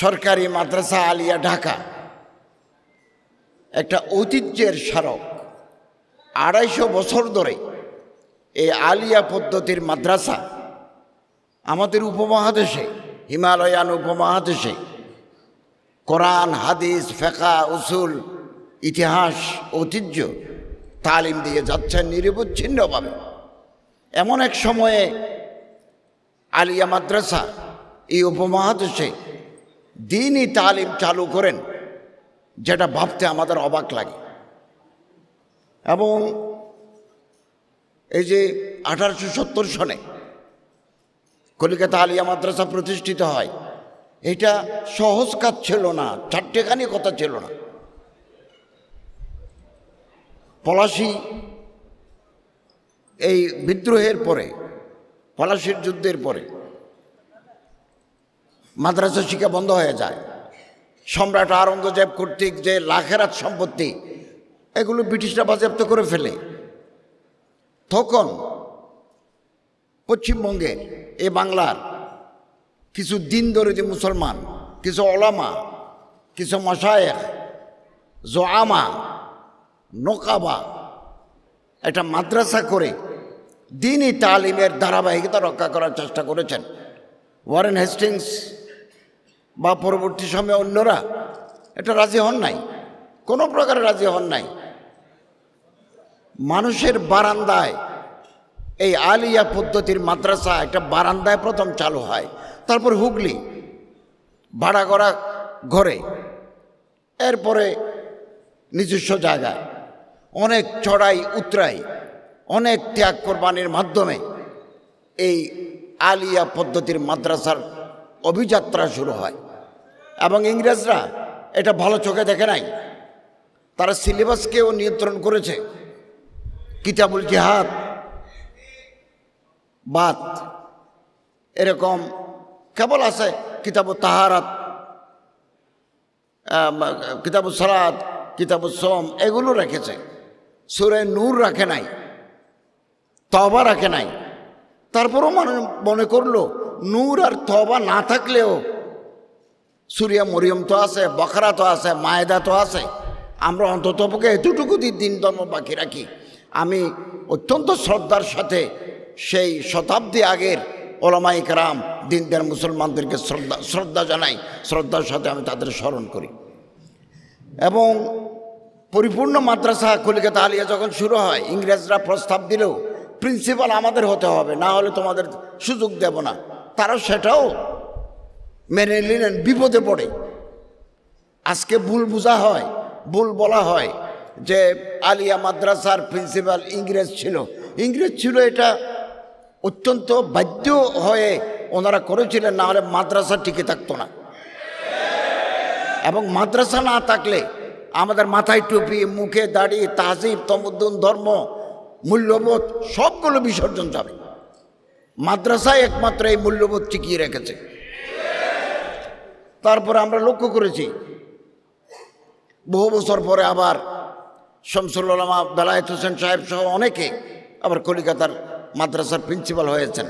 সরকারি মাদ্রাসা আলিয়া ঢাকা। একটা ঐতিহ্যের স্মারক। আড়াইশো বছর ধরে এই আলিয়া পদ্ধতির মাদ্রাসা আমাদের উপমহাদেশে, হিমালয়ান উপমহাদেশে, কোরআন, হাদিস ফেকা উসুল, ইতিহাস, ঐতিহ্য, তালিম দিয়ে যাচ্ছেন নিরবচ্ছিন্নভাবে। এমন এক সময়ে আলিয়া মাদ্রাসা এই উপমহাদেশে দিনই তালিম চালু করেন, যেটা ভাবতে আমাদের অবাক লাগে। এবং এই যে আঠারোশো সত্তর সনে কলিকাতা আলিয়া মাদ্রাসা প্রতিষ্ঠিত হয়, এটা সহজ কাজ ছিল না, চারটেখানি কথা ছিল না। পলাশি এই বিদ্রোহের পরে, পলাশির যুদ্ধের পরে মাদ্রাসা শিক্ষা বন্ধ হয়ে যায়। সম্রাট আরঙ্গজেব কর্তৃক যে লাখেরাত সম্পত্তি, এগুলো ব্রিটিশরা বাজেয়াপ্ত করে ফেলে। তখন পশ্চিমবঙ্গের এ বাংলার কিছু দিন ধরে যে মুসলমান, কিছু ওলামা, কিছু মশায়েখ, জোয়ামা, নোকাবা, একটা মাদ্রাসা করে দিনই তালিমের ধারাবাহিকতা রক্ষা করার চেষ্টা করেছেন। ওয়ারেন হেস্টিংস বা পরবর্তী সময়ে অন্যরা, এটা রাজি হন নাই। কোনো প্রকারে রাজি হন নাই। মানুষের বারান্দায়, এই আলিয়া পদ্ধতির মাদ্রাসা একটা বারান্দায় প্রথম চালু হয়। তারপর হুগলি ভাড়া করা ঘরে। এরপরে নিজস্ব জায়গায়। অনেক চড়াই, উতরাই, অনেক ত্যাগ কোরবানির মাধ্যমে এই আলিয়া পদ্ধতির মাদ্রাসার অভিযাত্রা শুরু হয়। এবং ইংরেজরা এটা ভালো চোখে দেখে নাই। তারা সিলেবাসকেও নিয়ন্ত্রণ করেছে। কিতাবুল জিহাদ, বাদ, এরকম কেবল আছে কিতাবু তাহারাত কিতাবু সালাদ কিতাবু সোম, এগুলো রেখেছে। সুরে নূর রাখে নাই তবা রাখে নাই। তারপরও মানে মনে করল, নূর আর তবা না থাকলেও সুরিয়া মরিয়ম তো আছে, বখরা তো আছে, মায়েদা তো আছে। আমরা অন্তত পক্ষে এতটুকু দিন ধর্ম বাকি রাখি। আমি অত্যন্ত শ্রদ্ধার সাথে সেই শতাব্দী আগের ওলামাই কারাম, দিনদার মুসলমানদেরকে শ্রদ্ধা শ্রদ্ধা জানাই। শ্রদ্ধার সাথে আমি তাদের স্মরণ করি। এবং পরিপূর্ণ মাদ্রাসা কলিকাতা আলিয়া যখন শুরু হয়, ইংরেজরা প্রস্তাব দিলেও, প্রিন্সিপাল আমাদের হতে হবে, না হলে তোমাদের সুযোগ দেব না। তারা সেটাও মেনে নিলেন বিপদে পড়ে। আজকে ভুল বোঝা হয়, ভুল বলা হয় যে আলিয়া মাদ্রাসার প্রিন্সিপাল ইংরেজ ছিল। ইংরেজ ছিল এটা অত্যন্ত বাধ্য হয়ে ওনারা করেছিলেন, না হলে মাদ্রাসা টিকে থাকতো না। এবং মাদ্রাসা না থাকলে আমাদের মাথায় টুপি, মুখে দাড়ি তাহজিব তমুদ্দুন, ধর্ম, মূল্যবোধ সবগুলো বিসর্জন যাবে। মাদ্রাসায় একমাত্র এই মূল্যবোধ টিকিয়ে রেখেছে। তারপরে আমরা লক্ষ্য করেছি, বহু বছর পরে আবার শামসুল্লামা বেলায়েত হোসেন সাহেব সহ অনেকে আবার কলিকাতার মাদ্রাসার প্রিন্সিপাল হয়েছেন।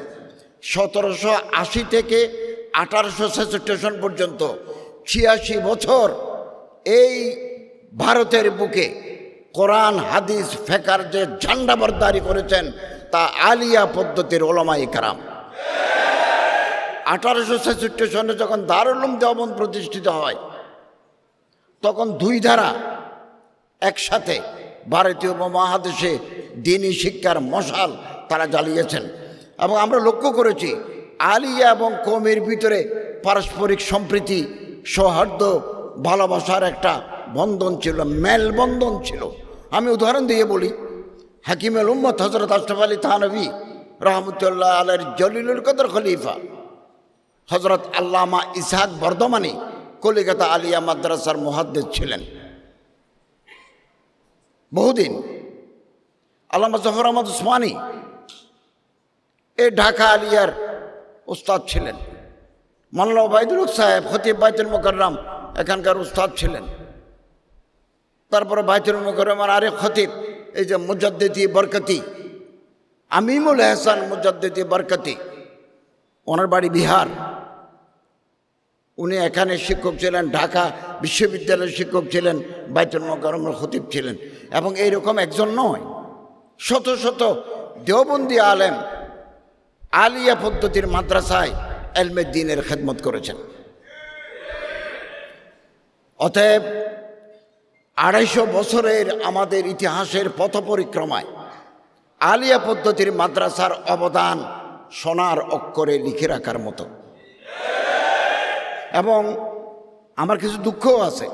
সতেরোশো আশি থেকে আঠারোশো ছেষট্টি সন পর্যন্ত ছিয়াশি বছর এই ভারতের বুকে কোরআন, হাদিস, ফেকার যে ঝান্ডাবরদারি করেছেন তা আলিয়া পদ্ধতির ওলামাই কারাম। আঠারোশো ছেষট্টি সনে যখন দারুলুম দেওবন্দ প্রতিষ্ঠিত হয়, তখন দুই ধারা একসাথে ভারতীয় উপমহাদেশে দিনী শিক্ষার মশাল তারা জ্বালিয়েছেন। এবং আমরা লক্ষ্য করেছি, আলিয়া এবং কমের ভিতরে পারস্পরিক সম্প্রীতি, সৌহার্দ্য, ভালোবাসার একটা বন্ধন ছিল, মেলবন্ধন ছিল। আমি উদাহরণ দিয়ে বলি, হাকিমেল উম্মত হজরত আশরফ আলী থানবী রহমতুল্লাহ আলের জলিলুল কদর খলিফা হজরত আল্লামা ইসহাক বর্ধমানী কলিকাতা আলিয়া মাদ্রাসার মহাদ্দেশ ছিলেন। বহুদিন আল্লামা জফর আহমদ উসমানী এ ঢাকা আলিয়ার উস্তাদ ছিলেন। মাল্লা বাইদুল সাহেব খতিব বাইতুল মোকাররাম এখানকার উস্তাদ ছিলেন। তারপরে বাইতুল মোকাররমার আরেক খতিব, এই যে মুজাদ্দিদি বরকতি, আমিমুল এহসান মুজাদ্দিদি বরকতি, ওনার বাড়ি বিহার। উনি এখানে শিক্ষক ছিলেন, ঢাকা বিশ্ববিদ্যালয়ের শিক্ষক ছিলেন, বাইতুল মকরমের খতিব ছিলেন। এবং এইরকম একজন নয়, শত শত দেওবন্দি আলেম আলিয়া পদ্ধতির মাদ্রাসায় এলমে দিনের খেদমত করেছেন। অতএব আড়াইশো বছরের আমাদের ইতিহাসের পথ পরিক্রমায় আলিয়া পদ্ধতির মাদ্রাসার অবদান সোনার অক্ষরে লিখে রাখার মতো। এবং আমার কিছু দুঃখও আছে।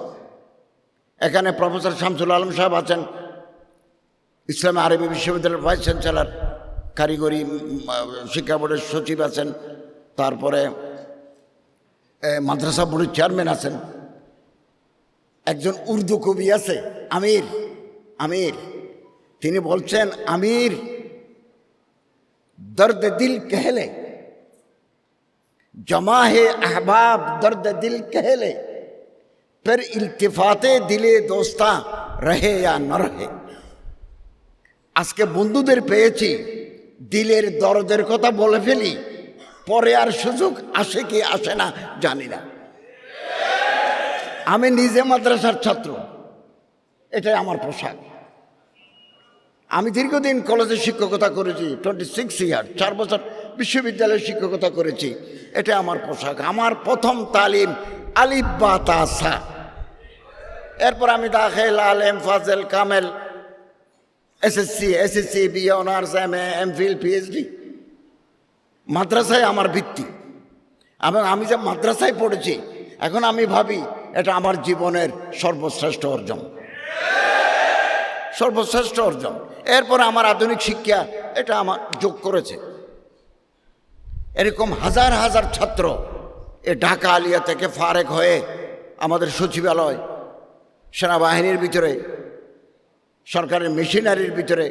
এখানে প্রফেসর শামসুল আলম সাহেব আছেন, ইসলাম আরবি বিশ্ববিদ্যালয়ের ভাইস চ্যান্সেলার, কারিগরি শিক্ষা বোর্ডের সচিব আছেন, তারপরে মাদ্রাসা বোর্ডের চেয়ারম্যান আছেন। একজন উর্দু কবি আছে, আমির আমির। তিনি বলছেন, আমির, দর্দ দিল কেহলে। जमा है अहबाब दर्द दिल कहले फिर इल्तिफाते दिले दोस्ता रहे या न रहे আজকে বন্ধুদের পেয়েছি দিলের দরদের কথা বলে ফেলি পরে আর সুযোগ আসে কি আসে না জানি না আমি নিজে মাদ্রাসার ছাত্র এটাই আমার পোশাক আমি দীর্ঘদিন কলেজে শিক্ষকতা করেছি টোয়েন্টি সিক্স ইয়ার চার বছর বিশ্ববিদ্যালয়ে শিক্ষকতা করেছি। এটা আমার পোশাক। আমার প্রথম তালিম আলিফ বা তাসা এরপর আমি দাখেল, আলেম, ফাজেল, কামেল SSC SSC B honours M A M Phil PhD মাদ্রাসায় আমার ভিত্তি। এবং আমি যে মাদ্রাসায় পড়েছি, এখন আমি ভাবি এটা আমার জীবনের সর্বশ্রেষ্ঠ অর্জন। সর্বশ্রেষ্ঠ অর্জন। এরপর আমার আধুনিক শিক্ষা এটা আমার যোগ করেছে। এরকম হাজার হাজার ছাত্র এ ঢাকা আলিয়া থেকে ফারেক হয়ে আমাদের সচিবালয়, সেনাবাহিনীর ভিতরে, সরকারের মেশিনারির ভিতরে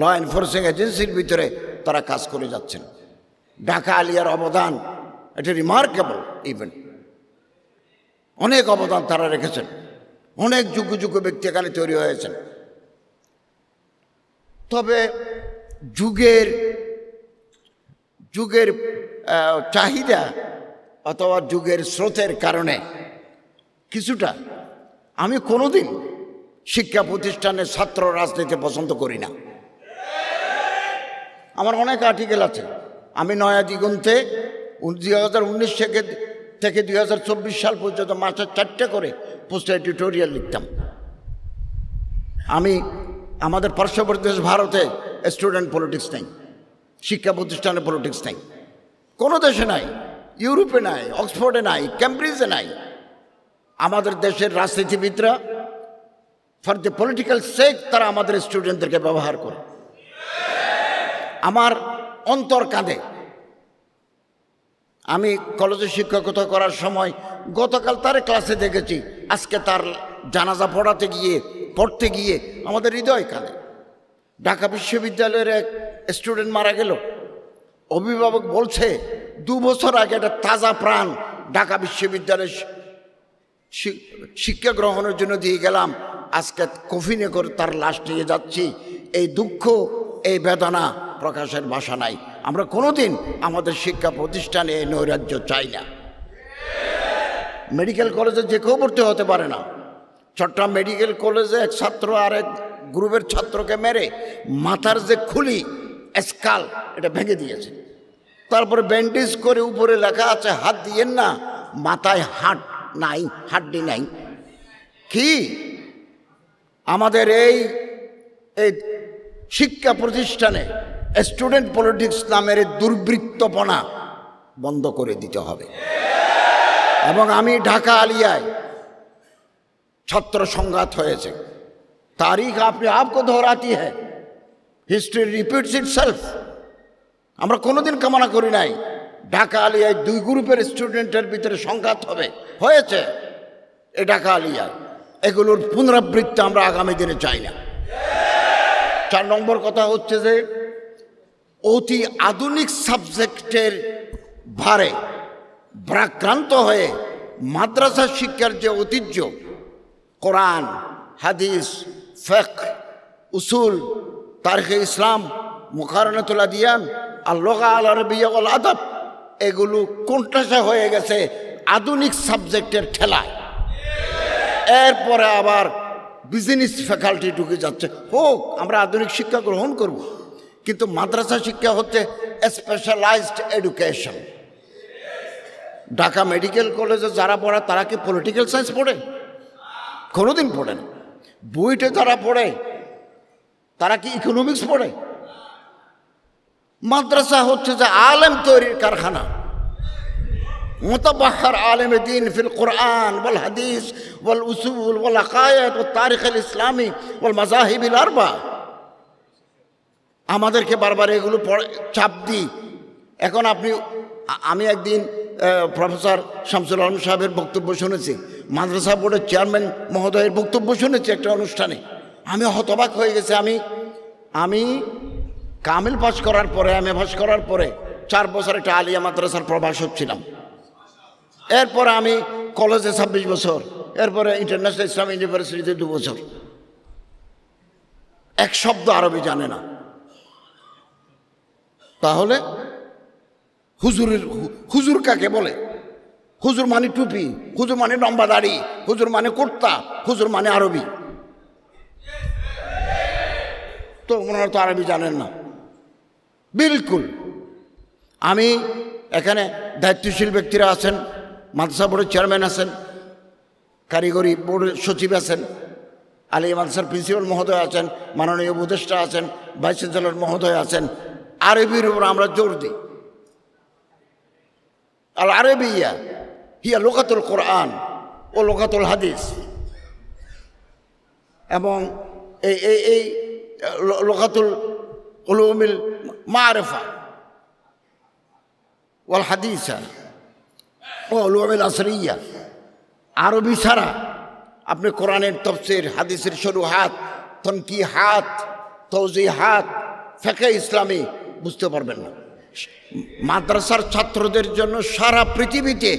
ল এনফোর্সিং এজেন্সির ভিতরে তারা কাজ করে যাচ্ছেন। ঢাকা আলিয়ার অবদান, এটা রিমার্কেবল ইভেন্ট অনেক অবদান তারা রেখেছেন। অনেক যোগ্য যোগ্য ব্যক্তি এখানে তৈরি হয়েছেন। তবে যুগের যুগের চাহিদা অথবা যুগের স্রোতের কারণে কিছুটা আমি কোনোদিন শিক্ষা প্রতিষ্ঠানের ছাত্র রাজনীতি পছন্দ করি না। আমার অনেক আর্টিকেল আছে। আমি নয়া দিগন্তে দুই হাজার উনিশ থেকে থেকে দুই হাজার চব্বিশ সাল পর্যন্ত মাসে চারটে করে পোস্ট টিউটোরিয়াল লিখতাম। আমি, আমাদের পার্শ্ববর্তী দেশ ভারতে স্টুডেন্ট পলিটিক্স নেই। শিক্ষা প্রতিষ্ঠানে পলিটিক্স নাই। কোনো দেশে নাই, ইউরোপে নাই, অক্সফোর্ডে নাই ক্যামব্রিজে নাই। আমাদের দেশের রাজনীতিবিদরা ফর দ্য পলিটিক্যাল সেক তারা আমাদের স্টুডেন্টদেরকে ব্যবহার করে। আমার অন্তর কাঁদে। আমি কলেজে শিক্ষকতা করার সময় গতকাল তার ক্লাসে দেখেছি, আজকে তার জানাজা পড়াতে গিয়ে, পড়তে গিয়ে আমাদের হৃদয় কাঁদে। ঢাকা বিশ্ববিদ্যালয়ের এক স্টুডেন্ট মারা গেল। অভিভাবক বলছে, দু বছর আগে একটা তাজা প্রাণ ঢাকা বিশ্ববিদ্যালয়ের শিক্ষা গ্রহণের জন্য দিয়ে গেলাম। আজকে কফিনে করে তার লাশ নিয়ে যাচ্ছি। এই দুঃখ, এই বেদনা প্রকাশের ভাষা নাই। আমরা কোনোদিন আমাদের শিক্ষা প্রতিষ্ঠানে এই নৈরাজ্য চাই না। মেডিকেল কলেজে যে কেউ ভর্তি হতে পারে না। চট্টগ্রাম মেডিকেল কলেজে এক ছাত্র আর এক গ্রুপের ছাত্রকে মেরে মাথার যে খুলি, স্কাল, এটা ভেঙে দিয়েছে। তারপরে ব্যান্ডেজ করে উপরে লেখা আছে, হাত দিয়েন না, মাথায় হাট নাই, হাড্ডি নাই। কি? আমাদের এই এই শিক্ষা প্রতিষ্ঠানে স্টুডেন্ট পলিটিক্স নামের দুর্বৃত্তপনা বন্ধ করে দিতে হবে। এবং আমি ঢাকা আলিয়ায় ছাত্র সংঘাত হয়েছে। তারিখ আপনি আপকো দোহরাতি হ্যাঁ history repeats it self কোনোদিন কামনা করি নাই। ঢাকা আলিয়ায় দুই গ্রুপের স্টুডেন্টের ভিতরে সংঘাত হবে। হয়েছে। এ ঢাকা আলিয়ায় এগুলোর পুনরাবৃত্তি আমরা আগামী দিনে চাই না। চার নম্বর কথা হচ্ছে যে, অতি আধুনিক সাবজেক্টের ভারে ভ্রাক্রান্ত হয়ে মাদ্রাসা শিক্ষার যে ঐতিহ্য, কোরআন, হাদিস ফেক উসুল, তারিখে ইসলাম মুখারণতুল্লা দিয়ান আর লোকা আল আরবিয়া আল আদব, এগুলো কোনটাসা হয়ে গেছে আধুনিক সাবজেক্টের ঠেলায়। এরপরে আবার বিজনেস ফ্যাকাল্টি ঢুকে যাচ্ছে। হোক, আমরা আধুনিক শিক্ষা গ্রহণ করব, কিন্তু মাদ্রাসা শিক্ষা হচ্ছে স্পেশালাইজড এডুকেশন ঢাকা মেডিকেল কলেজে যারা পড়ে, তারা কি পলিটিক্যাল সায়েন্স পড়ে? কোনোদিন পড়ে না। বইটা যারা পড়ে তারা কি ইকোনমিক্স পড়ে মাদ্রাসা হচ্ছে যে আলেম তৈরির কারখানা متبحر عالم دين في القرآن والحديث والأصول والعقائد والتاريخ الإسلامي والمذاهب الأربع আমাদেরকে বারবার এগুলো পড়ে চাপ দিই এখন আপনি আ- আমি একদিন আহ, প্রফেসর শামসুল আলম সাহেবের বক্তব্য শুনেছি মাদ্রাসা বোর্ডের চেয়ারম্যান মহোদয়ের বক্তব্য শুনেছি একটা অনুষ্ঠানে। আমি হতবাক হয়ে গেছি, আমি আমি কামিল পাস করার পরে আমি পাস করার পরে চার বছর একটা আলিয়া মাদ্রাসার প্রভাষক ছিলাম। এরপরে আমি কলেজে ছাব্বিশ বছর, এরপরে ইন্টারন্যাশনাল ইসলাম ইউনিভার্সিটিতে দু বছর। এক শব্দ আরবি জানে না। তাহলে হুজুরের, হুজুর কাকে বলে? হুজুর মানে টুপি, হুজুর মানে লম্বা দাড়ি হুজুর মানে কুর্তা, হুজুর মানে আরবি। তো ওনারা তো আরবি জানেন না। বিলকুল। আমি এখানে দায়িত্বশীল ব্যক্তিরা আছেন, মাদ্রাসা বোর্ডের চেয়ারম্যান আছেন, কারিগরি বোর্ডের সচিব আছেন আলী মাদ্রাসার প্রিন্সিপাল মহোদয় আছেন, মাননীয় উপদেষ্টা আছেন, ভাইস চ্যান্সেলর মহোদয় আছেন। আরবির উপর আমরা জোর দিই। আল আরবিয়া হিয়া লোকাতুল কোরআন ও লোকাতুল হাদিস। এবং এই এই এই লোকাতুল উলুমিল মারেফা ওয়াল হাদিসা ও উলুমিল আসরিয়া। আরবি ছাড়া আপনি কোরআনের তফসির, হাদিসের সরু হাত তনকি হাত তৌজি হাত ফেকে ইসলামী বুঝতে পারবেন না। মাদ্রাসার ছাত্রদের জন্য সারা পৃথিবীতে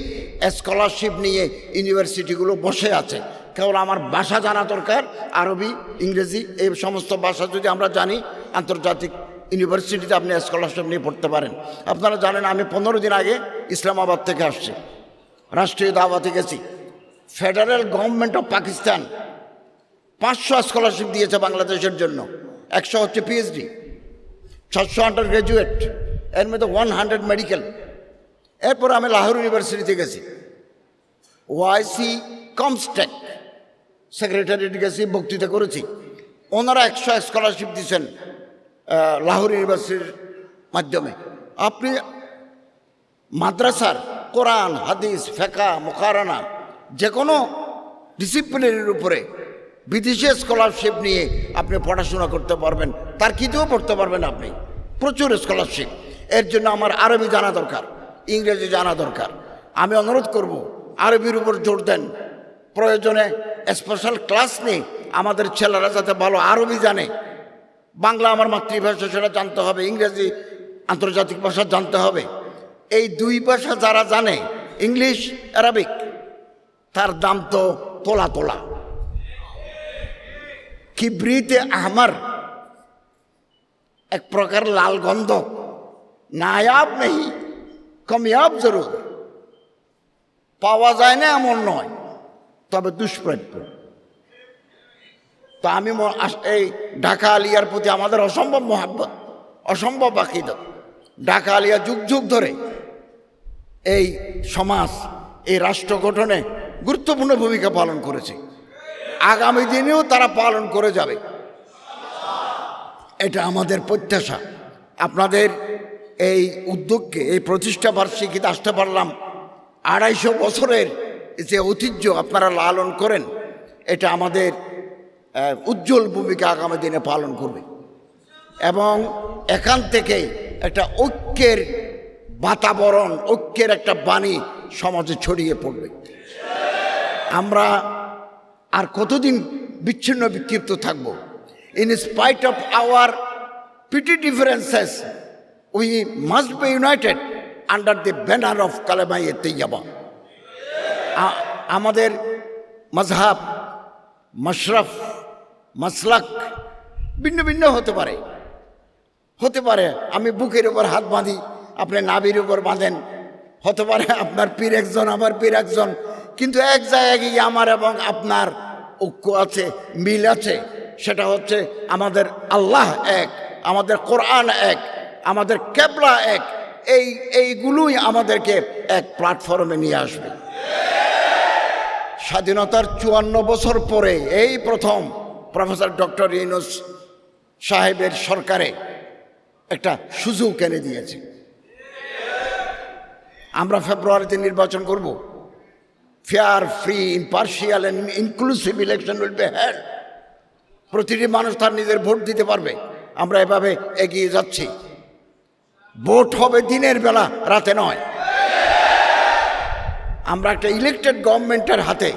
স্কলারশিপ নিয়ে ইউনিভার্সিটিগুলো বসে আছে। কেবল আমার ভাষা জানা দরকার, আরবি, ইংরেজি, এই সমস্ত ভাষা যদি আমরা জানি, আন্তর্জাতিক ইউনিভার্সিটিতে আপনি স্কলারশিপ নিয়ে পড়তে পারেন। আপনারা জানেন, আমি পনেরো দিন আগে ইসলামাবাদ থেকে আসছি। রাষ্ট্রীয় দাওয়াতে গেছি। ফেডারেল গভর্নমেন্ট অফ পাকিস্তান পাঁচশো স্কলারশিপ দিয়েছে বাংলাদেশের জন্য। একশো হচ্ছে পিএইচডি সাতশো আন্ডার গ্র্যাজুয়েট এর মধ্যে ওয়ান হান্ড্রেড মেডিকেল এরপর আমি লাহোর ইউনিভার্সিটিতে গেছি। ওয়াইসি কমস্টেক সেক্রেটারিয়েট গেছি, বক্তৃতা করেছি। ওনারা একশো স্কলারশিপ দিয়েছেন লাহোর ইউনিভার্সিটির মাধ্যমে। আপনি মাদ্রাসার কোরআন, হাদিস ফেকা মোকারানা যে কোনো ডিসিপ্লিনের উপরে বিদেশি স্কলারশিপ নিয়ে আপনি পড়াশোনা করতে পারবেন। তার কিতেও পড়তে পারবেন আপনি। প্রচুর স্কলারশিপ এর জন্য আমার আরবি জানা দরকার, ইংরেজি জানা দরকার। আমি অনুরোধ করব, আরবির উপর জোর দেন। প্রয়োজনে স্পেশাল ক্লাস নিয়ে আমাদের ছেলেরা যাতে ভালো আরবি জানে। বাংলা আমার মাতৃভাষা, সেটা জানতে হবে, ইংরেজি আন্তর্জাতিক ভাষা জানতে হবে। এই দুই ভাষা যারা জানে, ইংলিশ অ্যারাবিক তার দাম তো তোলা তোলা। কিবরিতে আহমার এক প্রকার লাল গন্ধ। নায়াব নেই, কমিয়াব জরুর। পাওয়া যায় না এমন নয়, তবে দুষ্প্রাপ্য। তো আমি এই ঢাকা আলিয়ার প্রতি আমাদের অসম্ভব মহাব্বত, অসম্ভব আকিদ। ঢাকা আলিয়া যুগ যুগ ধরে এই সমাজ, এই রাষ্ট্র গঠনে গুরুত্বপূর্ণ ভূমিকা পালন করেছে। আগামী দিনেও তারা পালন করে যাবে। এটা আমাদের প্রত্যাশা। আপনাদের এই উদ্যোগকে, এই প্রতিষ্ঠা বার্ষিকীতে আসতে পারলাম। আড়াইশো বছরের যে ঐতিহ্য আপনারা লালন করেন, এটা আমাদের উজ্জ্বল ভূমিকা আগামী দিনে পালন করবে। এবং এখান থেকেই একটা ঐক্যের বাতাবরণ, ঐক্যের একটা বাণী সমাজে ছড়িয়ে পড়বে। আমরা আর কতদিন বিচ্ছিন্ন বিক্ষিপ্ত থাকব? In spite of our petty differences we must be united under the banner of কালেমাই তৈয়াবা আমাদের মজহাব মশরফ মাসলাক ভিন্ন ভিন্ন হতে পারে। হতে পারে, আমি বুকের উপর হাত বাঁধি, আপনি নাভির উপর বাঁধেন। হতে পারে, আপনার পীর একজন, আমার পীর একজন। কিন্তু এক জায়গায় গিয়ে আমার এবং আপনার ঐক্য আছে, মিল আছে, সেটা হচ্ছে আমাদের আল্লাহ এক, আমাদের কোরআন এক। আমাদের কেবলা এক, এই, এইগুলোই আমাদেরকে এক প্ল্যাটফর্মে নিয়ে আসবে। স্বাধীনতার চুয়ান্ন বছর পরে এই প্রথম প্রফেসর ডক্টর ইউনুস সাহেবের সরকারে একটা সুযোগ এনে দিয়েছে। আমরা ফেব্রুয়ারিতে নির্বাচন করব। Fair free impartial and inclusive election will be held প্রতিটি মানুষ তার নিজের ভোট দিতে পারবে। আমরা এভাবে এগিয়ে যাচ্ছি। ভোট হবে দিনের বেলা, রাতে নয়। আমরা একটা ইলেকটেড গভর্নমেন্টের হাতে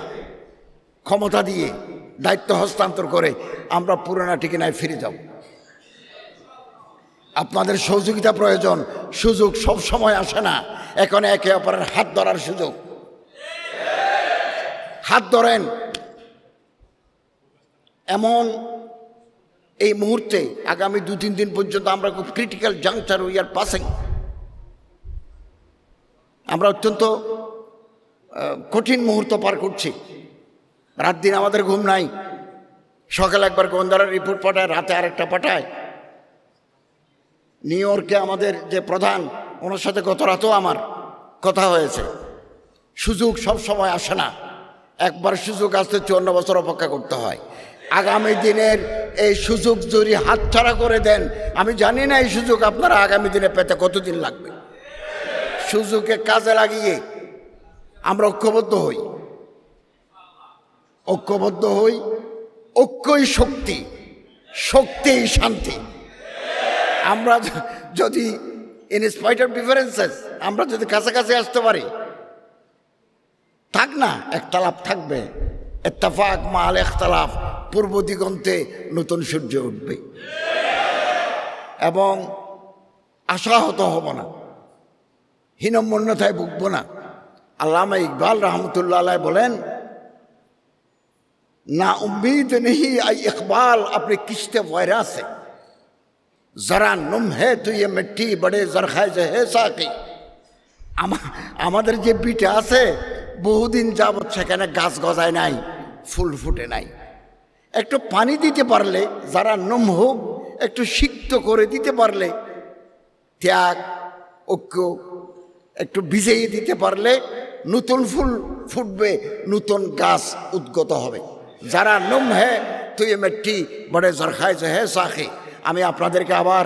ক্ষমতা দিয়ে দায়িত্ব হস্তান্তর করে আমরা পুরোনো ঠিকানায় ফিরে যাব। আপনাদের সহযোগিতা প্রয়োজন, সুযোগ সব সময় আসে না। এখন একে অপরের হাত ধরার সুযোগ। হাত ধরেন, এমন এই মুহূর্তে আগামী দু, তিন দিন পর্যন্ত আমরা খুব critical juncture we are passing আমরা অত্যন্ত কঠিন মুহূর্ত পার করছি। রাত দিন আমাদের ঘুম নাই। সকালে একবার গোয়েন্দারা রিপোর্ট পাঠায়, রাতে আরেকটা পাঠায়। নিউ ইয়র্কে আমাদের যে প্রধান, ওনার সাথে গত রাতেও আমার কথা হয়েছে। সুযোগ সব সময় আসে না। একবার সুযোগ আসতে চুয়ান্ন বছর অপেক্ষা করতে হয়। আগামী দিনের এই সুযোগ যদি হাতছাড়া করে দেন, আমি জানি না এই সুযোগ আপনারা আগামী দিনে পেতে কতদিন লাগবে। সুযোগকে কাজে লাগিয়ে আমরা ঐক্যবদ্ধ হই। ঐক্যবদ্ধ হই, ঐক্যই শক্তি, শক্তিই শান্তি। আমরা যদি ইন স্পাইট অফ ডিফারেন্সেস আমরা যদি কাছাকাছি আসতে পারি, থাক না একতালাপ থাকবে। এত্তাফাক মাল, একতালাফ। পূর্ব দিগন্তে নতুন সূর্য উঠবে। এবং আশাহত হব না। হীনমন্যতায় ভুগব না। আল্লামা ইকবাল রহমতুল্লাহ আলাই বলেন, না উম্মিদ নেই আই ইকবাল, আপনি কিস্তে আছে জরা নুম হে তুই মিট্টি বড়ে জরখায় যে হে সাকি। আমাদের যে বিটা আছে, বহুদিন যাবৎ সেখানে গাছ গজায় নাই, ফুল ফুটে নাই। একটু পানি দিতে পারলে, যারা নম হোক একটু সিক্ত করে দিতে পারলে, ত্যাগ, ঐক্য, একটু ভিজিয়ে দিতে পারলে নতুন ফুল ফুটবে, নতুন গাছ উদ্গত হবে। যারা নম হ্যাঁ তুই মেট্টি বড়ে জরখায় হ্যাঁ সাখে। আমি আপনাদেরকে আবার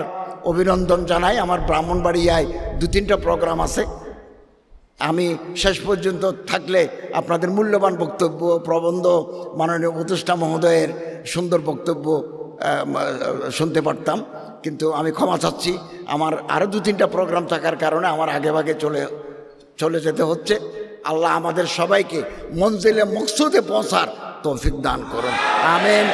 অভিনন্দন জানাই। আমার ব্রাহ্মণবাড়িয়ায় দু তিনটা প্রোগ্রাম আছে। আমি শেষ পর্যন্ত থাকলে আপনাদের মূল্যবান বক্তব্য, প্রবন্ধ, মাননীয় উপদেষ্টা মহোদয়ের সুন্দর বক্তব্য শুনতে পারতাম। কিন্তু আমি ক্ষমা চাচ্ছি, আমার আরও দু তিনটা প্রোগ্রাম থাকার কারণে আমার আগে ভাগে চলে চলে যেতে হচ্ছে। আল্লাহ আমাদের সবাইকে মঞ্জিলে মকসুদে পৌঁছার তৌফিক দান করুন। আমেন।